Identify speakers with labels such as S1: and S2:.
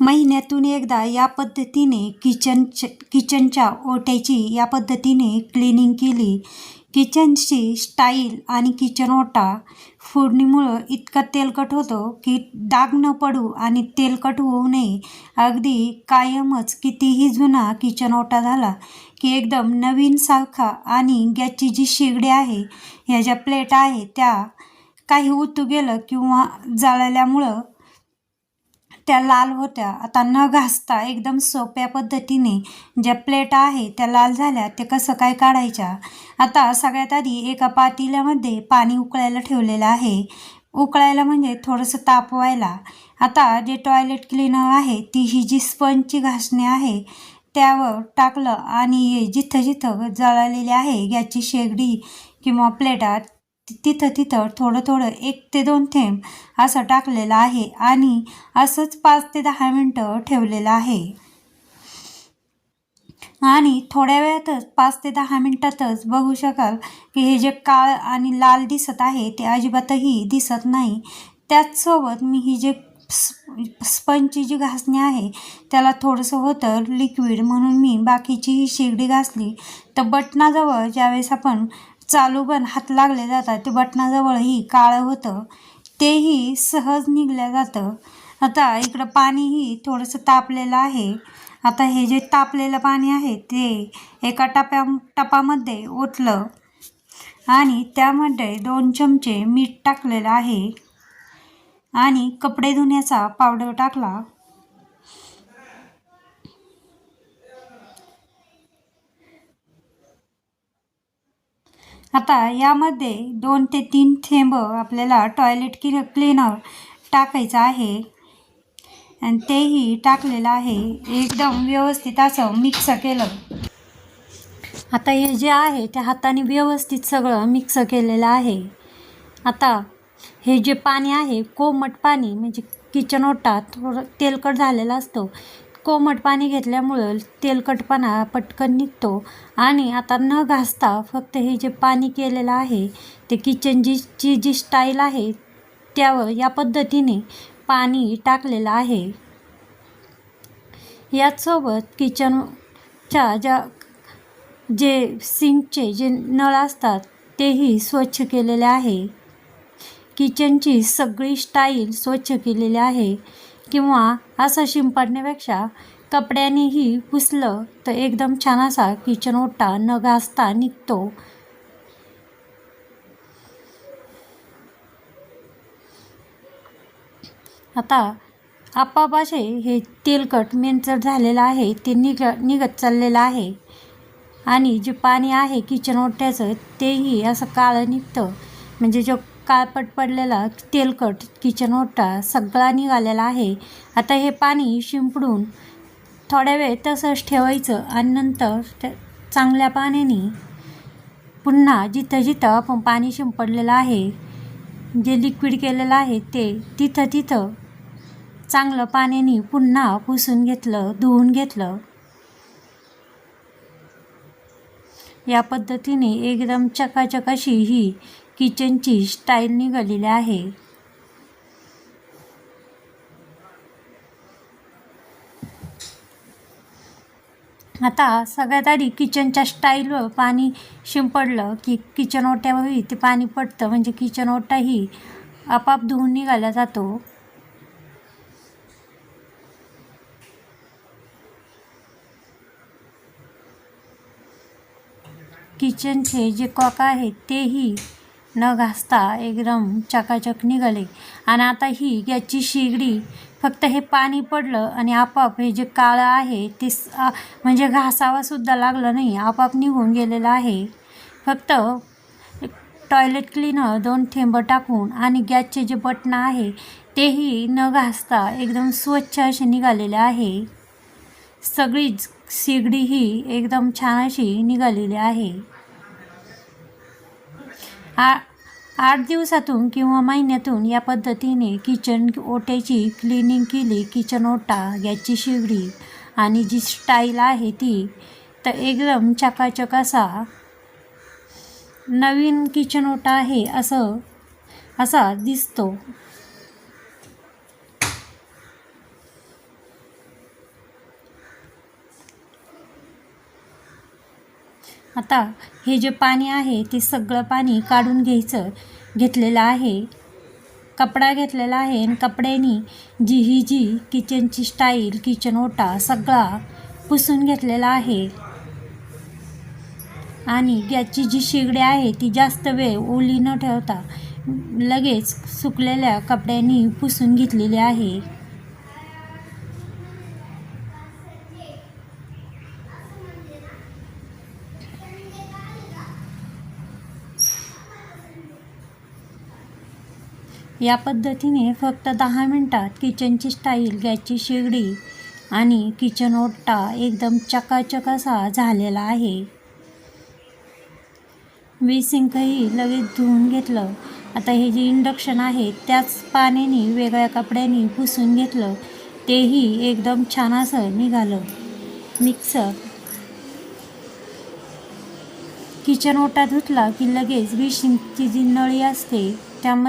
S1: महिन्यातून एकदा या पद्धतीने किचन किचनच्या ओट्याची या पद्धतीने क्लिनिंग केली. किचनची स्टाईल आणि किचन ओटा फोडणीमुळं इतका तेलकट होतो की डाग न पडू आणि तेलकट होऊ नये. अगदी कायमच कितीही जुना किचन ओटा झाला की एकदम नवीन सारखा आणि गॅसची जी शेगडी आहे ह्या ज्या प्लेट आहे त्या काही उतू गेलं किंवा जाळल्यामुळं त्या लाल होत्या. आता न घासता एकदम सोप्या पद्धतीने ज्या प्लेट आहे त्या लाल झाल्या ते कसं काय काढायच्या? आता सगळ्यात आधी एका पातेल्यामध्ये पाणी उकळायला ठेवलेलं आहे. उकळायला म्हणजे थोडंसं तापवायला आता जे टॉयलेट क्लीनर आहे ती ही जी स्पंजची घासणी आहे त्यावर टाकलं आणि जिथं जिथं जळालेली आहे गॅसची शेगडी किंवा प्लेटात तिथं तिथं थोडं थोडं एक ते दोन थेंब असं टाकलेलं आहे आणि असंच पाच ते दहा मिनटं ठेवलेलं आहे. आणि थोड्या वेळातच पाच ते दहा मिनटातच बघू शकाल की हे जे काळ आणि लाल दिसत आहे ते अजिबातही दिसत नाही. त्याचसोबत मी ही जे स्पंजची जी घासणी आहे त्याला थोडंसं होतं लिक्विड म्हणून मी बाकीची ही शेगडी घासली. तर बटनाजवळ ज्यावेळेस आपण चालू बन हात लागले जातात. ते बटणाजवळही काळं होतं. तेही सहज निघलं जातं. आता इकडं पाणीही थोडंसं तापलेलं आहे. आता हे जे तापलेलं पाणी आहे ते एका टप्या टपामध्ये ओतलं आणि त्यामध्ये दोन चमचे मीठ टाकलेलं आहे. आणि कपडे धुण्याचा पावडर टाकला. आता यामध्ये दोन ते तीन थेंब आपल्याला टॉयलेट कि क्लीनर टाकायचं आहे. आणि तेही टाकलेलं आहे. एकदम व्यवस्थित असं मिक्स केलं. आता हे जे आहे त्या हाताने व्यवस्थित सगळं मिक्स केलेलं आहे. आता हे जे पाणी आहे कोमट पाणी म्हणजे किचन ओटा थोडं तेलकट झालेला असतो. कोमट पाणी घेतल्यामुळं तेलकटपणा पटकन निघतो आणि आता न घासता फक्त हे जे पाणी केलेलं आहे ते किचनची जी स्टाईल आहे त्यावर या पद्धतीने पाणी टाकलेलं आहे. याचसोबत किचनच्या ज्या जे सिंकचे जे नळ असतात तेही स्वच्छ केलेले आहे. किचनची सगळी स्टाईल स्वच्छ केलेली आहे. किंवा असं शिंपडण्यापेक्षा कपड्यानेही पुसलं तर एकदम छान असा किचन ओटा न घासता निघतो. आता आपापाशे हे तेलकट मेंचर झालेलं आहे ते निघ निघत चाललेलं आहे. आणि जे पाणी आहे किचन ओट्याचं तेही असं काळं निघतं. म्हणजे जो काळपट पडलेला तेलकट किचन ओटा सगळा निघालेला आहे. आता हे पाणी शिंपडून थोड्या वेळ तसंच ठेवायचं आणि नंतर त्या चांगल्या पाण्याने पुन्हा जिथं जिथं आपण पाणी शिंपडलेलं आहे जे लिक्विड केलेलं आहे ते तिथं तिथं चांगलं पाण्याने पुन्हा पुसून घेतलं धुवून घेतलं. या पद्धतीने एकदम चकाचक अशी ही किचनची स्टाईल निघालेली आहे. आता सगळ्यात आधी किचनच्या स्टाईलवर पाणी शिंपडलं की किचन ओट्यावरही ते पाणी पडतं. म्हणजे किचन ओटाही आपाप धुवून निघाला जातो. किचनचे जे कॉक आहेत तेही न घासता एकदम चकाचक निघाले. आणि आता ही गॅसची शेगडी फक्त हे पाणी पडलं आणि आपाप हे जे काळं आहे ते म्हणजे घासावासुद्धा लागलं नाही. आपाप निघून गेलेलं आहे. फक्त टॉयलेट क्लीनर दोन थेंब टाकून आणि गॅसचे जे बटणं आहे तेही न घासता एकदम स्वच्छ असे निघालेले आहे. सगळीच शेगडी ही एकदम छान अशी निघालेली आहे. आ आठ दिवसातून किंवा महिन्यातून या पद्धतीने किचन ओट्याची क्लिनिंग केली. किचन ओटा याची शिवडी आणि जी स्टाईल आहे ती तर एकदम चकाचक असा नवीन किचन ओटा आहे असं असा दिसतो. आता हे जे पाणी आहे ते सगळं पाणी काढून घ्यायचं. घेतलेलं आहे. कपडा घेतलेला आहे आणि कपड्यानी जी ही जी किचनची स्टाईल किचन ओटा सगळा पुसून घेतलेला आहे. आणि गॅसची जी शेगडी आहे ती जास्त वेळ ओली न ठेवता लगेच सुकलेल्या कपड्यांनी पुसून घेतलेली आहे. या पद्धतीने फक्त दहा मिनटात किचनची स्टाईल गॅसची शेगडी आणि किचन ओट्टा एकदम चकाचक असा झालेला आहे. वीसिंकही लगेच धुवून घेतलं. आता हे जे इंडक्शन आहे त्याच पाण्याने वेगळ्या कपड्याने पुसून घेतलं. तेही एकदम छान असं निघालं. मिक्सर किचन ओटा धुतला की लगेच विशिंगची जी नळी असते त्यामध्ये